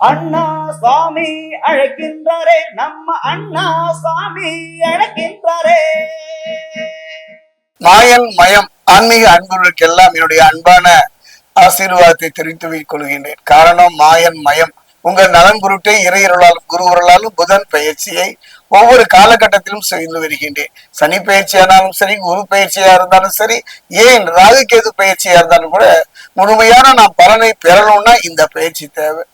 அண்ணா சுவாமி அழைக்கின்றாரே நம்ம அண்ணா சுவாமி அழைக்கின்றாரே. மாயன் மயம் ஆன்மீக அன்புகளுக்கெல்லாம் என்னுடைய அன்பான ஆசீர்வாதத்தை தெரிவித்து கொள்கின்றேன். காரணம் மாயன் மயம். உங்கள் நலன் குருட்டை இறையருளாலும் குருவருளாலும் புதன் பயிற்சியை ஒவ்வொரு காலகட்டத்திலும் செய்து வருகின்றேன். சனி பயிற்சியானாலும் சரி குரு பயிற்சியா இருந்தாலும் சரி ஏன் ராகு கேது பயிற்சியா இருந்தாலும் கூட முழுமையான நான் பலனை பெறணும்னா இந்த பயிற்சி தேவை.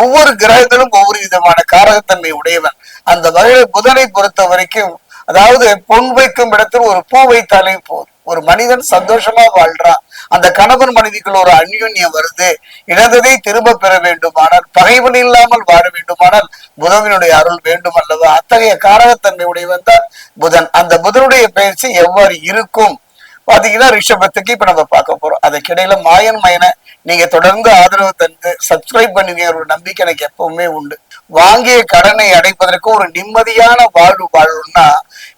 ஒவ்வொரு கிரகங்களும் ஒவ்வொரு விதமான காரகத்தன்மை உடையவன். அந்த வகையில் புதனை பொறுத்த வரைக்கும் அதாவது பொன் வைக்கும் இடத்தில் ஒரு பூ வைத்தாலே போதும். ஒரு மனிதன் சந்தோஷமா வாழ்றான். அந்த கணவன் மனைவிக்குள் ஒரு அந்யுன்யம் வருது. இழந்ததை திரும்ப பெற வேண்டுமானால் பகைவன் இல்லாமல் வாழ வேண்டுமானால் புதனுடைய அருள் வேண்டும் அல்லவா? அத்தகைய காரகத்தன்மை உடையவன் தான் புதன். அந்த புதனுடைய பயிற்சி எவ்வாறு இருக்கும்? பாத்தீங்கன்னா ரிஷபத்துக்கு இப்ப நம்ம பார்க்க போறோம். அதுக்கிடையில மாயன் மயனை நீங்க தொடர்ந்து ஆதரவு தந்து சப்ஸ்கிரைப் பண்ணுவீங்க ஒரு நம்பிக்கை எனக்கு எப்பவுமே உண்டு. வாங்கிய கடனை அடைப்பதற்கு ஒரு நிம்மதியான வாழ்வு வாழணும்னா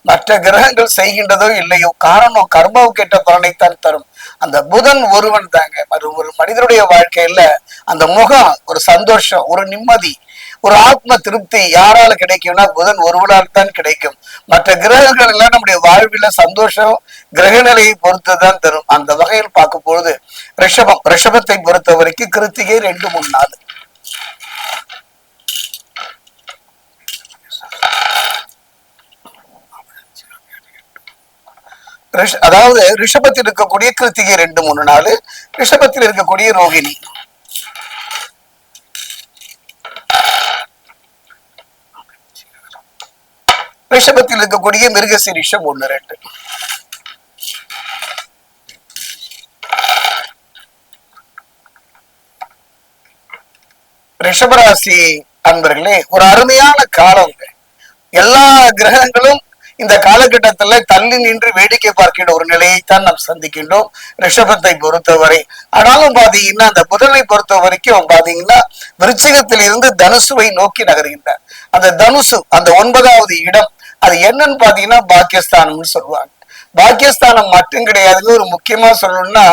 மற்ற கிரகங்கள் செய்கின்றதோ இல்லையோ காரணம் கர்மாவுக்கு கேட்ட பலனைத்தான் தரும். அந்த புதன் ஒருவன் தாங்க. மறு ஒரு மனிதனுடைய வாழ்க்கையில அந்த முகம் ஒரு சந்தோஷம் ஒரு நிம்மதி ஒரு ஆத்ம திருப்தி யாரால கிடைக்கும்னா புதன் ஒருவனால் தான் கிடைக்கும். மற்ற கிரகங்கள் எல்லாம் நம்முடைய வாழ்வில சந்தோஷம் கிரக நிலையை பொறுத்து தான் தரும். அந்த வகையில் பார்க்கும் பொழுது ரிஷபம் ரிஷபத்தை பொறுத்த வரைக்கும் கிருத்திகை ரெண்டு மூணு நாள். அதாவது ரிஷபத்தில் இருக்கக்கூடிய கிருத்திகை ரெண்டு மூணு நாள் ரிஷபத்தில் இருக்கக்கூடிய ரோகிணி. ரிஷபத்தில் இருக்கக்கூடிய மிருகசிரிஷம் ஒண்ணு ரெண்டு. ரிஷபராசி அன்பர்களே ஒரு அருமையான காலம் எல்லா கிரகங்களும் இந்த காலகட்டத்துல தள்ளி நின்று வேடிக்கை பார்க்கின்ற ஒரு நிலையைத்தான் நாம் சந்திக்கின்றோம். ரிஷபத்தை பொறுத்தவரை. ஆனாலும் பாத்தீங்கன்னா அந்த புதனை பொறுத்த வரைக்கும் பாத்தீங்கன்னா விருச்சிகத்தில் இருந்து தனுசுவை நோக்கி நகர்கின்றார். அந்த தனுசு அந்த ஒன்பதாவது இடம் அது என்னன்னு பாத்தீங்கன்னா பாக்கியஸ்தானம்னு சொல்லுவாங்க. பாக்கியஸ்தானம் மட்டும் கிடையாதுன்னு ஒரு முக்கியமா சொல்லணும்னா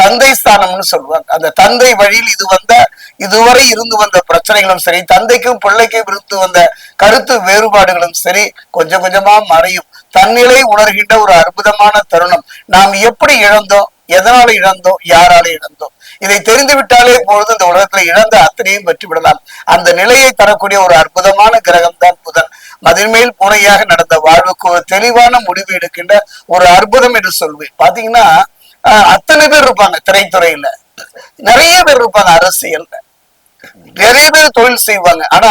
தந்தை ஸ்தானம்னு சொல்லுவாங்க. அந்த தந்தை வழியில் இது வந்த இதுவரை இருந்து வந்த பிரச்சனைகளும் சரி தந்தைக்கும் பிள்ளைக்கும் இருந்து வந்த கருத்து வேறுபாடுகளும் சரி கொஞ்சம் கொஞ்சமா மறையும். தன்னிலை உணர்கின்ற ஒரு அற்புதமான தருணம். நாம் எப்படி இழந்தோம் எதனால இழந்தோம் யாரால இழந்தோம்? இதை தெரிந்து விட்டாலே பொழுது இந்த உலகத்துல இழந்த அத்தனையும் பெற்று விடலாம் அந்த நிலையை தரக்கூடிய ஒரு அற்புதமான கிரகம் தான் புதன். அதன்மேல் பூனையாக நடந்த வாழ்வுக்கு ஒரு தெளிவான முடிவு எடுக்கின்ற ஒரு அற்புதம் என்று சொல்வேன். பாத்தீங்கன்னா அத்தனை பேர் இருப்பாங்க திரைத்துறையில. நிறைய பேர் இருப்பாங்க அரசியல்ல. நிறைய பேர் தொழில் செய்வாங்க. ஆனா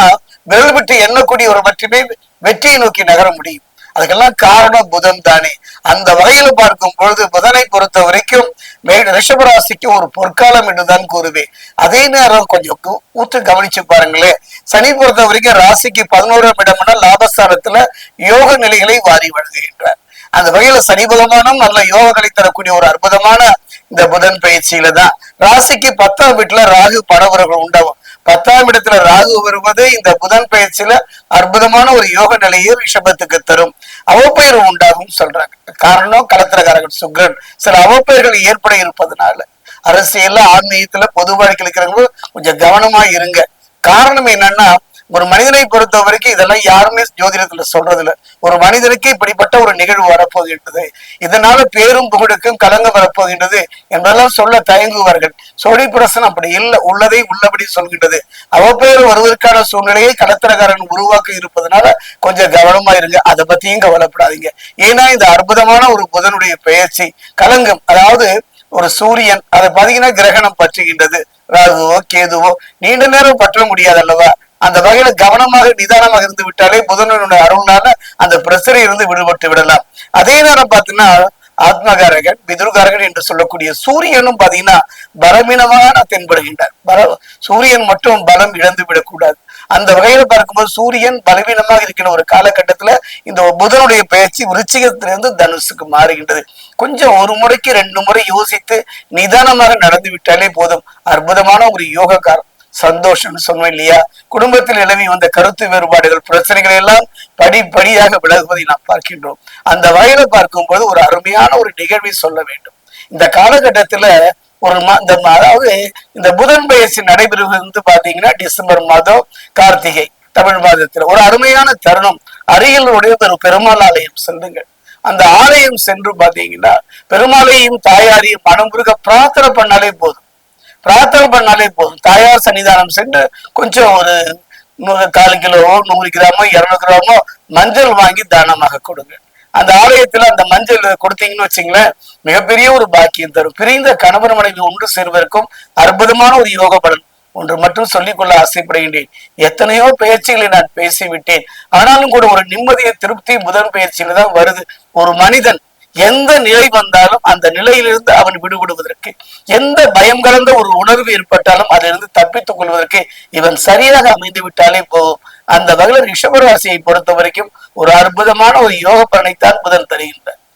விரல் விட்டு எண்ணக்கூடிய ஒரு மட்டுமே வெற்றியை நோக்கி நகர முடியும். அதுக்கெல்லாம் காரணம் புதன் தானே. அந்த வகையில பார்க்கும் பொழுது புதனை பொறுத்த வரைக்கும் ரிஷபராசிக்கு ஒரு பொற்காலம் என்றுதான் கூறுவேன். அதே நேரம் கொஞ்சம் கூ- ஊற்று கவனிச்சு பாருங்களேன். சனி பொறுத்த வரைக்கும் ராசிக்கு பதினோராம் இடம்னா லாபஸ்தானத்துல யோக நிலைகளை வாரி வழங்குகின்றார். அந்த வகையில சனி பகவானும் நல்ல யோகங்களை தரக்கூடிய ஒரு அற்புதமான இந்த புதன் பயிற்சியில தான். ராசிக்கு பத்தாம் வீட்டுல ராகு பரவர்கள் உண்டாகும். பத்தாம் இடத்துல ராகு வருவது இந்த புதன் பயிற்சியில அற்புதமான ஒரு யோக நிலையை ரிஷபத்துக்கு தரும். அவப்பெயர் உண்டாகும் சொல்றாங்க. காரணம் கலத்திரகாரகன் சுக்ரன். சில அவப்பெயர்கள் ஏற்பட இருப்பதனால அரசியல்ல ஆன்மீகத்துல பொது வாழ்க்கையில் இருக்கிறவங்க கொஞ்சம் கவனமா இருங்க. காரணம் என்னன்னா ஒரு மனிதனை பொறுத்த வரைக்கும் இதெல்லாம் யாருமே ஜோதிடத்துல சொல்றது இல்ல ஒரு மனிதனுக்கு இப்படிப்பட்ட ஒரு நிகழ்வு வரப்போகின்றது இதனால பேரும் புகழுக்கும் கலங்க வரப்போகின்றது என்றெல்லாம் சொல்ல தயங்குவார்கள். சோழி பிரசனம் அப்படி இல்லை உள்ளதை உள்ளபடி சொல்கின்றது. அவப்பேறு வருவதற்கான சூழ்நிலையை கடத்திரக்காரன் உருவாக்க இருப்பதனால கொஞ்சம் கவனமா இருங்க அதை பத்தியும் கவலைப்படாதீங்க. ஏன்னா இந்த அற்புதமான ஒரு புதனுடைய பெயர்ச்சி கலங்கம் அதாவது ஒரு சூரியன் அதை பாத்தீங்கன்னா கிரகணம் பற்றுகின்றது. ராகுவோ கேதுவோ நீண்ட நேரம் பற்ற முடியாது அல்லவா அந்த வகையில கவனமாக நிதானமாக இருந்து விட்டாலே புதனுடைய அருள்னால அந்த பிரச்சனையிலிருந்து இருந்து விடுபட்டு விடலாம். அதே நேரம் பார்த்தீங்கன்னா ஆத்மகாரகன் பிதுர்காரகன் என்று சொல்லக்கூடிய சூரியனும் பாத்தீங்கன்னா பலவீனமான தென்படுகின்றார். பல சூரியன் மட்டும் பலம் இழந்து விடக்கூடாது. அந்த வகையில பார்க்கும்போது சூரியன் பலவீனமாக இருக்கிற ஒரு காலகட்டத்துல இந்த புதனுடைய பயிற்சி விருச்சிகத்திலிருந்து தனுசுக்கு மாறுகின்றது. கொஞ்சம் ஒரு முறைக்கு ரெண்டு முறை யோசித்து நிதானமாக நடந்து விட்டாலே போதும். அற்புதமான ஒரு யோகக்காரம். சந்தோஷம்னு சொன்னோம் இல்லையா? குடும்பத்தில் நிலவி வந்த கருத்து வேறுபாடுகள் பிரச்சனைகள் எல்லாம் படிப்படியாக விலகுவதை நாம் பார்க்கின்றோம். அந்த வகையில பார்க்கும்போது ஒரு அருமையான ஒரு நிகழ்வை சொல்ல வேண்டும். இந்த காலகட்டத்துல ஒரு இந்த அதாவது இந்த புதன் பயிற்சி நடைபெறுவது வந்து பாத்தீங்கன்னா டிசம்பர் மாதம் கார்த்திகை தமிழ் மாதத்தில். ஒரு அருமையான தருணம். அருகில் உடைய ஒரு பெருமாள் ஆலயம் செல்லுங்கள். அந்த ஆலயம் சென்று பாத்தீங்கன்னா பெருமாளையும் தாயாரையும் மனமுருக பிரார்த்தனை பண்ணாலே போதும். பிரார்த்தனை பண்ணாலே போதும். தாயார் சன்னிதானம் சென்று கொஞ்சம் ஒரு காலு கால் கிலோவோ நூறு கிராமோ இருநூறு கிராமோ மஞ்சள் வாங்கி தானமாக கொடுங்க. அந்த ஆலயத்துல அந்த மஞ்சள் கொடுத்தீங்கன்னு வச்சுங்களேன் மிகப்பெரிய ஒரு பாக்கியம் தரும். பிரிந்த கணவன் மனைவி ஒன்று சேர்வதற்கும் அற்புதமான ஒரு யோக பலன் ஒன்று மட்டும் சொல்லிக்கொள்ள ஆசைப்படுகின்றேன். எத்தனையோ பயிற்சிகளை நான் பேசிவிட்டேன். ஆனாலும் கூட ஒரு நிம்மதியை திருப்தி முதல் பயிற்சியில தான் வருது. ஒரு மனிதன் எந்த நிலை வந்தாலும் அந்த நிலையிலிருந்து அவன் விடுபடுவதற்கு எந்த பயம் கலந்த ஒரு உணர்வு ஏற்பட்டாலும் அதிலிருந்து தப்பித்துக் கொள்வதற்கு இவன் சரியாக அமைந்து விட்டாலே போதும் அந்த வகையில் ரிஷபராசியை பொறுத்த வரைக்கும் ஒரு அற்புதமான ஒரு யோக பலனைத்தான் புதன் தருகின்றார்.